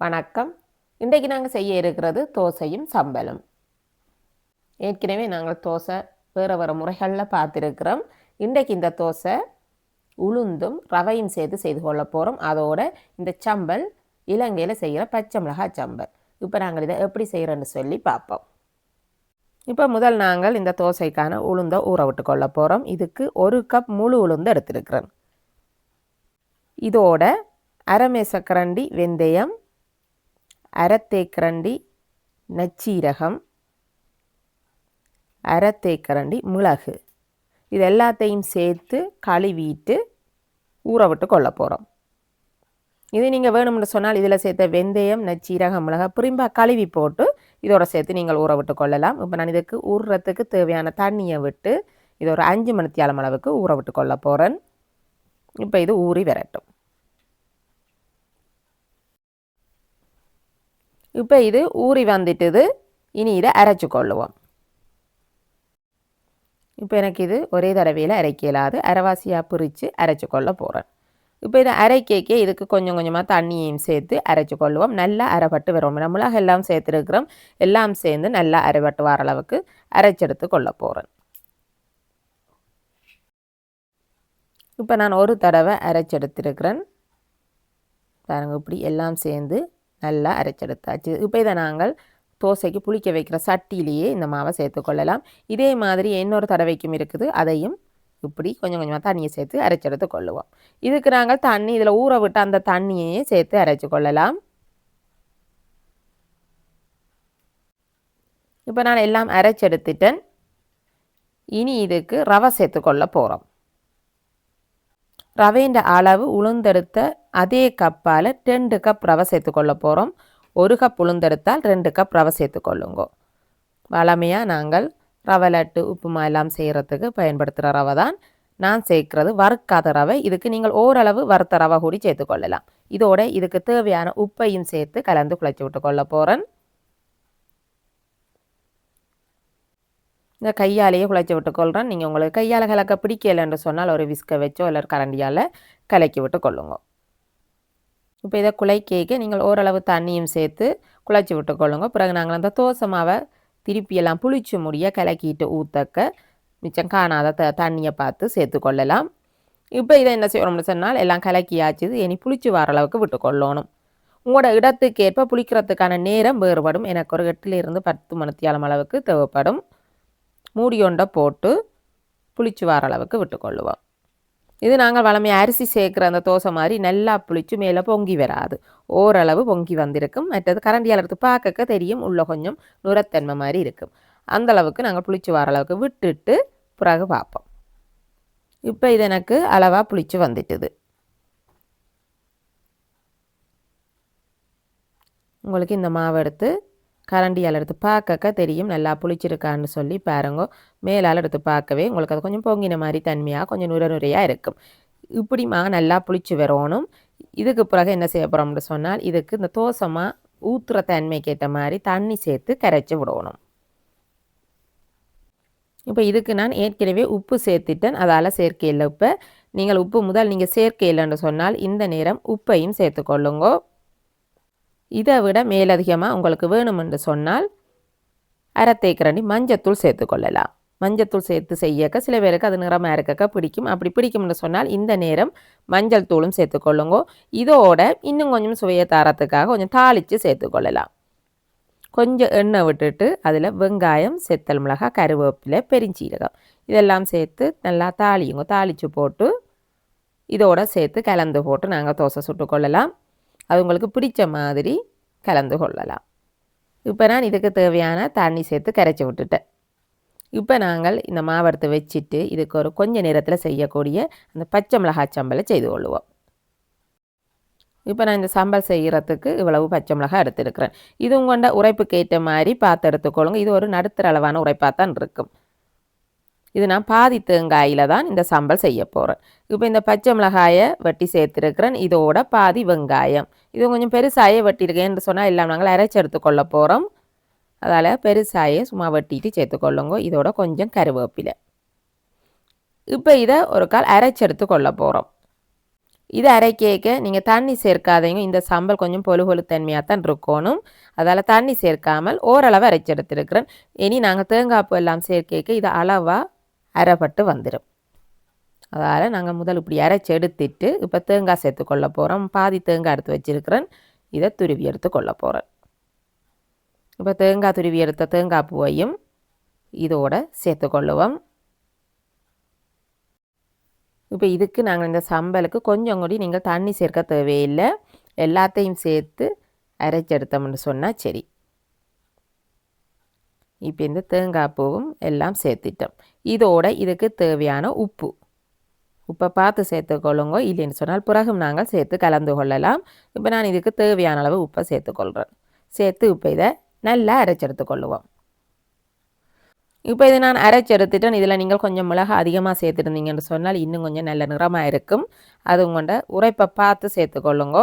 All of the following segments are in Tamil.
வணக்கம். இன்றைக்கு நாங்கள் செய்ய இருக்கிறது தோசையும் சம்பலும். ஏற்கனவே நாங்கள் தோசை வேறு வேறு முறைகளில் பார்த்துருக்கிறோம். இன்றைக்கு இந்த தோசை உளுந்தும் ரவையும் சேர்த்து செய்து கொள்ள போகிறோம் அதோட இந்த சம்பல் இலங்கையில் செய்கிற பச்சை மிளகாய் சம்பல். இப்போ நாங்கள் இதை எப்படி செய்கிறோன்னு சொல்லி பார்ப்போம். இப்போ முதல் நாங்கள் இந்த தோசைக்கான உளுந்தை ஊற விட்டு கொள்ள போகிறோம் இதுக்கு ஒரு கப் முழு உளுந்து எடுத்துருக்கிறேன் இதோட அரை மேசக்கரண்டி வெந்தயம் அரத்தேக்கரண்டி நச்சீரகம் அரை மிளகு. இது எல்லாத்தையும் சேர்த்து கழுவிட்டு ஊற விட்டு கொள்ள போகிறோம் இது நீங்கள் வேணும்னு சொன்னால் இதில் சேர்த்த வெந்தயம் நச்சீரகம் மிளகா புரிம்பா கழுவி போட்டு இதோட சேர்த்து நீங்கள் ஊற விட்டு கொள்ளலாம். இப்போ நான் இதுக்கு ஊறுறதுக்கு தேவையான தண்ணியை விட்டு இது ஒரு அஞ்சு மணித்தியாலம் அளவுக்கு ஊற விட்டு கொள்ள போகிறேன் இப்போ இது ஊறி வரட்டும். இப்போ இது ஊறி வந்துட்டுது. இனி இதை அரைச்சி கொள்ளுவோம். இப்போ எனக்கு இது ஒரே தடவையில் அரைக்க இயலாது. அரைவாசியாக பிரித்து அரைச்சி கொள்ள போகிறேன் இப்போ இதை அரைக்கேக்கே இதுக்கு கொஞ்சம் கொஞ்சமாக தண்ணியையும் சேர்த்து அரைச்சி கொள்ளுவோம். நல்லா அரைப்பட்டு வரும். நம்மளாக எல்லாம் சேர்த்துருக்குறோம். எல்லாம் சேர்ந்து நல்லா அரைப்பட்டு வர அளவுக்கு அரைச்செடுத்து கொள்ள போகிறேன் இப்போ நான் ஒரு தடவை அரைச்செடுத்துருக்கிறேன். பாருங்கள் இப்படி எல்லாம் சேர்ந்து நல்லா அரைச்செடுத்தாச்சு. இப்போ இதை நாங்கள் தோசைக்கு புளிக்க வைக்கிற சட்டியிலேயே இந்த மாவை சேர்த்துக்கொள்ளலாம் இதே மாதிரி இன்னொரு தடவைக்கும் இருக்குது. அதையும் இப்படி கொஞ்சம் கொஞ்சமாக தண்ணியை சேர்த்து அரைச்செடுத்து கொள்ளுவோம். இதுக்கு நாங்கள் தண்ணி இதில் ஊற விட்டு அந்த தண்ணியையே சேர்த்து அரைச்சி கொள்ளலாம். இப்போ நான் எல்லாம் அரைச்செடுத்துட்டேன். இனி இதுக்கு ரவை சேர்த்து கொள்ள போகிறோம் ரவைன்ற அளவு உளுந்தெடுத்த அதே கப்பால் ரெண்டு கப் ரவை சேர்த்துக்கொள்ள போகிறோம் ஒரு கப் உளுந்தெடுத்தால் ரெண்டு கப் ரவை சேர்த்துக்கொள்ளுங்க வளமையாக நாங்கள் ரவை லட்டு உப்புமா எல்லாம் செய்கிறதுக்கு பயன்படுத்துகிற ரவை தான். நான் சேர்க்குறது வறுக்காத ரவை. இதுக்கு நீங்கள் ஓரளவு வறுத்த ரவை கூடி சேர்த்துக்கொள்ளலாம் இதோட இதுக்கு தேவையான உப்பையும் சேர்த்து கலந்து குழைச்சி விட்டு கொள்ள போகிறேன் இந்த கையாலேயே குழைச்சி விட்டு கொள்கிறேன் நீங்கள் உங்களுக்கு கையால் கலக்க பிடிக்கலைன்னு சொன்னால் ஒரு விஸ்கை வச்சோ இல்லை கரண்டியால் கலக்கி விட்டு கொள்ளுங்க இப்போ இதை குலைக்கேக்க நீங்கள் ஓரளவு தண்ணியும் சேர்த்து குழைச்சி விட்டு கொள்ளுங்க பிறகு நாங்கள் அந்த தோசை மாவை திருப்பியெல்லாம் புளிச்சு முடிய கலக்கிட்டு ஊற்றக்க மிச்சம் காணாத த தண்ணியை பார்த்து சேர்த்து கொள்ளலாம். இப்போ இதை என்ன செய்யணும்னு சொன்னால் எல்லாம் கலக்கியாச்சு. இனி புளிச்சு வர அளவுக்கு விட்டு கொள்ளணும் உங்களோட இடத்துக்கேற்ப புளிக்கிறதுக்கான நேரம் வேறுபடும். எனக்கு ஒரு எட்டுலேருந்து பத்து மணித்தியாலம் அளவுக்கு தேவைப்படும். மூடியொண்டை போட்டு புளிச்சு வர அளவுக்கு விட்டுக்கொள்ளுவோம். இது நாங்கள் வளமையை அரிசி சேர்க்குற அந்த தோசை மாதிரி நல்லா புளிச்சு மேலே பொங்கி வராது. ஓரளவு பொங்கி வந்திருக்கும். மற்றது கரண்டியால் எடுத்து பார்க்க தெரியும். உள்ள கொஞ்சம் நுரத்தன்மை மாதிரி இருக்கும். அந்தளவுக்கு நாங்கள் புளிச்சு வர அளவுக்கு விட்டுட்டு பிறகு பார்ப்போம். இப்போ இது எனக்கு அளவாக புளிச்சு வந்துட்டுது. உங்களுக்கு இந்த மாவு எடுத்து கரண்டியால் எடுத்து பார்க்க தெரியும். நல்லா புளிச்சிருக்கான்னு சொல்லி பாருங்க. மேலால் எடுத்து பார்க்கவே உங்களுக்கு அது கொஞ்சம் பொங்கின மாதிரி தன்மையாக கொஞ்சம் நுர நுரையாக இருக்கும். இப்படிமா நல்லா புளிச்சு வரணும். இதுக்கு பிறகு என்ன செய்ய போகிறோம்னு சொன்னால் இதுக்கு இந்த தோசமாக ஊற்றுற தன்மைக்கு ஏற்ற மாதிரி தண்ணி சேர்த்து கரைச்சி விடணும். இப்போ இதுக்கு நான் ஏற்கனவே உப்பு சேர்த்துட்டேன். அதால் சேர்க்கையில் இப்போ நீங்கள் உப்பு முதல் நீங்கள் சேர்க்கையில்லைன்னு சொன்னால் இந்த நேரம் உப்பையும் சேர்த்துக்கொள்ளுங்கோ. இதை விட மேலதிகமாக உங்களுக்கு வேணுமென்று சொன்னால் அரை தேக்கரண்டி மஞ்சத்தூள் சேர்த்துக்கொள்ளலாம் மஞ்சத்தூள் சேர்த்து செய்யக்க சில பேருக்கு அது நிறமாக இருக்கக்க பிடிக்கும். அப்படி பிடிக்கும்னு சொன்னால் இந்த நேரம் மஞ்சள் தூளும் சேர்த்துக்கொள்ளுங்கோ இதோட இன்னும் கொஞ்சம் சுவையை தரத்துக்காக கொஞ்சம் தாளித்து சேர்த்துக்கொள்ளலாம் கொஞ்சம் எண்ணெய் விட்டுட்டு அதில் வெங்காயம் செத்தல் மிளகாய் கருவேப்பிலை பெருஞ்சீரகம் இதெல்லாம் சேர்த்து நல்லா தாளியுங்க. தாளித்து போட்டு இதோட சேர்த்து கலந்து போட்டு நாங்கள் தோசை சுட்டுக்கொள்ளலாம் அது உங்களுக்கு பிடிச்ச மாதிரி கலந்து கொள்ளலாம். இப்போ நான் இதுக்கு தேவையான தண்ணி சேர்த்து கரைச்சி விட்டுட்டேன். இப்போ நாங்கள் இந்த மாவரத்தை வச்சுட்டு இதுக்கு ஒரு கொஞ்ச நேரத்தில் செய்யக்கூடிய அந்த பச்சை மிளகாய் சம்பலை செய்து கொள்ளுவோம். இப்போ நான் இந்த சம்பல் செய்கிறதுக்கு இவ்வளவு பச்சை மிளகாய் எடுத்துருக்கிறேன் இது உங்கள்ட உரைப்புக்கு ஏற்ற மாதிரி பார்த்து எடுத்துக்கொள்ளுங்க இது ஒரு நடுத்தர அளவான உரைப்பாக தான் இருக்கும். இது நான் பாதி தேங்காயில் தான் இந்த சம்பல் செய்ய போகிறேன் இப்போ இந்த பச்சை மிளகாயை வெட்டி சேர்த்துருக்கிறேன். இதோட பாதி வெங்காயம். இது கொஞ்சம் பெருசாயே வெட்டியிருக்கேன்னு சொன்னால் எல்லாம் நாங்கள் அரைச்சி எடுத்துக்கொள்ள போகிறோம் அதால் பெருசாயே சும்மா வெட்டிட்டு சேர்த்துக்கொள்ளுங்க இதோட கொஞ்சம் கருவேப்பிலை. இப்போ இதை ஒரு கால் அரைச்செடுத்து கொள்ள போகிறோம் இது அரைக்கேக்க நீங்கள் தண்ணி சேர்க்காதீங்க. இந்த சம்பல் கொஞ்சம் பொழு பொழுத்தன்மையாக தான் இருக்கணும். அதால் தண்ணி சேர்க்காமல் ஓரளவு அரைச்செடுத்துருக்கிறேன் இனி நாங்கள் தேங்காய்ப்பு எல்லாம் சேர்க்கேக்க இது அளவாக அரைப்பட்டு வந்துடும் அதால் நாங்கள் முதல் இப்படி அரைச்சி எடுத்துட்டு இப்போ தேங்காய் சேர்த்துக்கொள்ள போகிறோம் பாதி தேங்காய் எடுத்து வச்சுருக்கிறேன். இதை துருவி எடுத்து கொள்ள போகிறேன் இப்போ தேங்காய் துருவி எடுத்த தேங்காய் பூவையும் இதோட சேர்த்துக்கொள்ளுவோம் இப்போ இதுக்கு நாங்கள் இந்த சம்பலுக்கு கொஞ்சம் கூடி நீங்கள் தண்ணி சேர்க்க தேவையில்லை. எல்லாத்தையும் சேர்த்து அரைச்செடுத்தோம்னு சொன்னால் சரி. இப்போ இந்த தேங்காய் பூவும் எல்லாம் சேர்த்திட்டோம். இதோட இதுக்கு தேவையான உப்பு. உப்பை பார்த்து சேர்த்துக்கொள்ளுங்க இல்லைன்னு சொன்னால் பிறகும் நாங்கள் சேர்த்து கலந்து கொள்ளலாம். இப்போ நான் இதுக்கு தேவையான அளவு உப்பை சேர்த்துக்கொள்கிறேன் சேர்த்து இப்போ இதை நல்லா அரைச்செடுத்து கொள்ளுவோம். இப்போ இது நான் அரைச்செடுத்துட்டேன். இதில் நீங்கள் கொஞ்சம் மிளகு அதிகமாக சேர்த்துருந்தீங்கன்னு சொன்னால் இன்னும் கொஞ்சம் நல்ல நிறமாக இருக்கும். அது கொண்ட உரைப்பை பார்த்து சேர்த்துக்கொள்ளுங்க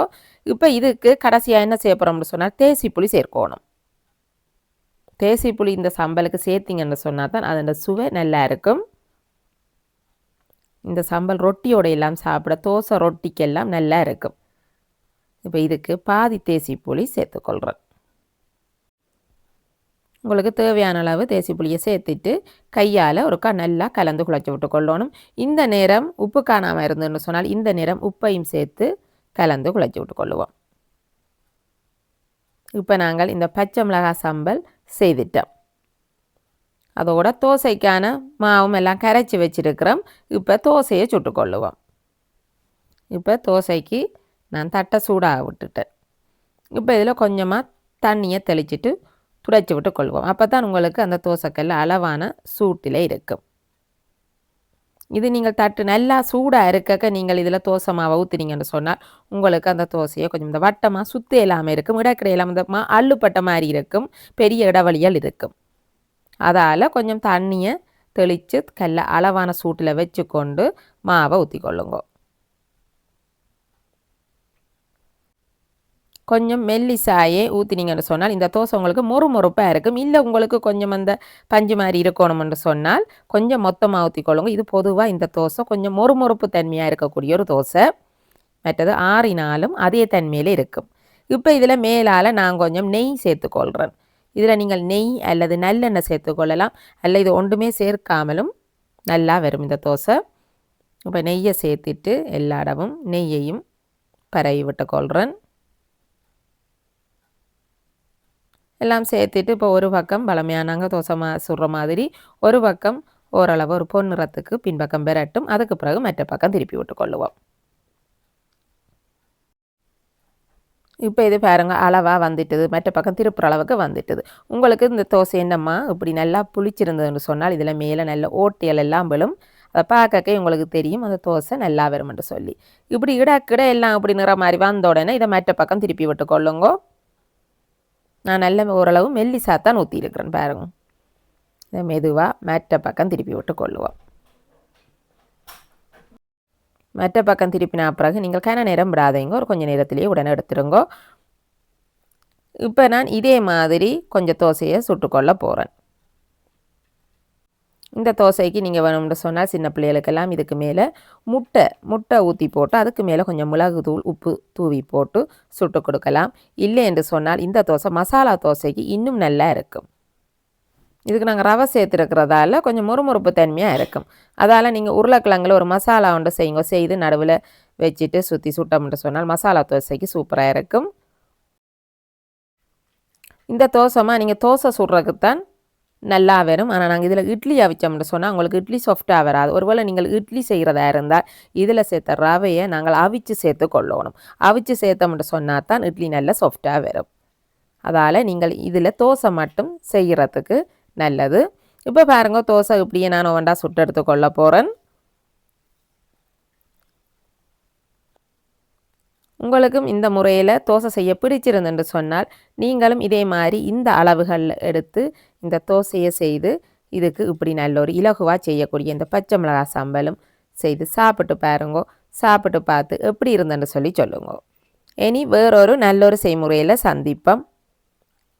இப்போ இதுக்கு கடைசியாக என்ன சேர்ப்போம்னு சொன்னால் தேசி புளி சேர்க்கணும். தேசி புளி இந்த சம்பலுக்கு சேர்த்திங்கன்னு சொன்னால் தான் அதோட சுவை நல்லா இருக்கும். இந்த சம்பல் ரொட்டியோட எல்லாம் சாப்பிட தோசை ரொட்டிக்கெல்லாம் நல்லா இருக்கும். இப்போ இதுக்கு பாதி தேசி புளி சேர்த்துக்கொள்கிறேன் உங்களுக்கு தேவையான அளவு தேசி புளியை சேர்த்துட்டு கையால் ஒருக்கா நல்லா கலந்து குழச்சி விட்டு கொள்ளணும். இந்த நேரம் உப்பு காணாமல் இருந்துன்னு சொன்னால் இந்த நேரம் உப்பையும் சேர்த்து கலந்து குழச்சி விட்டு கொள்ளுவோம். இப்போ நாங்கள் இந்த பச்சை மிளகாய் சம்பல் செய்துட்டோம். அதோட தோசைக்கான மாவும் எல்லாம் கரைச்சி வச்சுருக்கிறோம். இப்போ தோசையை சுட்டுக்கொள்ளுவோம். இப்போ தோசைக்கு நான் தட்டை சூடாக விட்டுட்டேன். இப்போ இதில் கொஞ்சமாக தண்ணியை தெளிச்சிட்டு துடைச்சி விட்டு கொள்வோம் அப்போ தான் உங்களுக்கு அந்த தோசைக்கல் அளவான சூட்டில் இருக்கும். இது நீங்கள் தட்டு நல்லா சூடாக இருக்கக்க நீங்கள் இதில் தோசை மாவை ஊற்றுனீங்கன்னு சொன்னால் உங்களுக்கு அந்த தோசையை கொஞ்சம் இந்த வட்டமாக சுற்றி இல்லாமல் இருக்கும் இடக்கிடையெல்லாம் இந்த மா அள்ளுப்பட்ட மாதிரி இருக்கும் பெரிய இடவழியல் இருக்கும். அதால் கொஞ்சம் தண்ணியை தெளித்து கல்ல அளவான சூட்டில் வச்சு கொண்டு மாவை ஊற்றிக்கொள்ளுங்க கொஞ்சம் மெல்லிசாயே ஊற்றினீங்கன்னு சொன்னால் இந்த தோசை உங்களுக்கு மொறு மொறுப்பாக இருக்கும். இல்லை உங்களுக்கு கொஞ்சம் அந்த பஞ்சு மாதிரி இருக்கணும்னு சொன்னால் கொஞ்சம் மொத்தமாக ஊற்றிக்கொள்ளுங்க இது பொதுவாக இந்த தோசை கொஞ்சம் மொறு மொறுப்பு தன்மையாக இருக்கக்கூடிய ஒரு தோசை. மற்றது ஆறினாலும் அதே தன்மையில் இருக்கும். இப்போ இதில் மேலால் நான் கொஞ்சம் நெய் சேர்த்துக்கொள்கிறேன் இதில் நீங்கள் நெய் அல்லது நல்லெண்ணெய் சேர்த்துக்கொள்ளலாம். அல்ல இது ஒன்றுமே சேர்க்காமலும் நல்லா வரும் இந்த தோசை. இப்போ நெய்யை சேர்த்துட்டு எல்லா இடமும் நெய்யையும் பரவி விட்டு எல்லாம் சேர்த்துட்டு இப்போ ஒரு பக்கம் பழமையானாங்க தோசை மா சுடுற மாதிரி ஒரு பக்கம் ஓரளவு ஒரு பொன் நிறத்துக்கு பின்பக்கம் பெறட்டும் அதுக்கு பிறகு மற்ற பக்கம் திருப்பி விட்டு கொள்ளுவோம். இப்போ இது பாருங்க அளவாக வந்துட்டுது. மற்ற பக்கம் திருப்புற அளவுக்கு வந்துட்டுது. உங்களுக்கு இந்த தோசை என்னம்மா? இப்படி நல்லா புளிச்சிருந்ததுன்னு சொன்னால் இதில் மேலே நல்ல ஓட்டியல் எல்லாம் விழும். அதை பார்க்கக்கே உங்களுக்கு தெரியும் அந்த தோசை நல்லா வரும்னு சொல்லி. இப்படி இடக்கிட எல்லாம் இப்படி நிற மாதிரி வந்த உடனே இதை மற்ற பக்கம் திருப்பி விட்டு கொள்ளுங்கோ. நான் நல்ல ஓரளவு மெல்லிசாத்தான் ஊற்றி இருக்கிறேன் பாருங்க. இதை மெதுவாக மற்ற பக்கம் திருப்பி விட்டு கொள்ளுவோம். மற்ற பக்கம் திருப்பினா பிறகு நீங்கள் கன நேரம் விடாதீங்க. ஒரு கொஞ்சம் நேரத்திலேயே உடனே எடுத்துருங்கோ. இப்போ நான் இதே மாதிரி கொஞ்சம் தோசையை சுட்டுக்கொள்ள போகிறேன் இந்த தோசைக்கு நீங்கள் வேணும்னு சொன்னால் சின்ன பிள்ளைகளுக்கெல்லாம் இதுக்கு மேலே முட்டை முட்டை ஊற்றி போட்டு அதுக்கு மேலே கொஞ்சம் மிளகு தூள் உப்பு தூவி போட்டு சுட்டு கொடுக்கலாம். இல்லை என்று சொன்னால் இந்த தோசை மசாலா தோசைக்கு இன்னும் நல்லா இருக்கும். இதுக்கு நாங்கள் ரவை சேர்த்துருக்கிறதால கொஞ்சம் முறுமுறுப்பு தன்மையாக இருக்கும். அதால் நீங்கள் உருளைக்கிழங்குல ஒரு மசாலா ஒன்று செய்யுங்க. செய்து நடுவில் வச்சுட்டு சுற்றி சுட்டோம்னு சொன்னால் மசாலா தோசைக்கு சூப்பராக இருக்கும். இந்த தோசைமா நீங்கள் தோசை சுடுறதுக்கு தான் நல்லா வரும். ஆனால் நாங்கள் இதில் இட்லி அவிச்சோம்னு சொன்னால் உங்களுக்கு இட்லி சாஃப்டாக வராது. ஒருவேளை நீங்கள் இட்லி செய்கிறதா இருந்தால் இதில் சேர்த்த ரவையை நாங்கள் அவிச்சு சேர்த்து கொள்ளணும். அவிச்சு சேர்த்தோம்னு சொன்னால் தான் இட்லி நல்லா சாஃப்டாக வரும். அதால் நீங்கள் இதில் தோசை மட்டும் செய்கிறதுக்கு நல்லது. இப்போ பாருங்கள் தோசை இப்படியே நான் ஒவ்வொன்றா சுட்டு எடுத்து கொள்ள போகிறேன் உங்களுக்கும் இந்த முறையில் தோசை செய்ய பிடிச்சிருந்துன்னு சொன்னால் நீங்களும் இதே மாதிரி இந்த அளவுகளில் எடுத்து இந்த தோசையை செய்து இதுக்கு இப்படி நல்ல ஒரு இலகுவாக செய்யக்கூடிய இந்த பச்சை மிளகா சம்பலும் செய்து சாப்பிட்டு பாருங்கோ. சாப்பிட்டு பார்த்து எப்படி இருந்தேன்னு சொல்லி சொல்லுங்க. இனி வேறொரு நல்ல ஒரு செய்முறையில் சந்திப்போம்.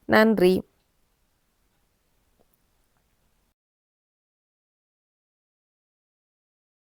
நன்றி.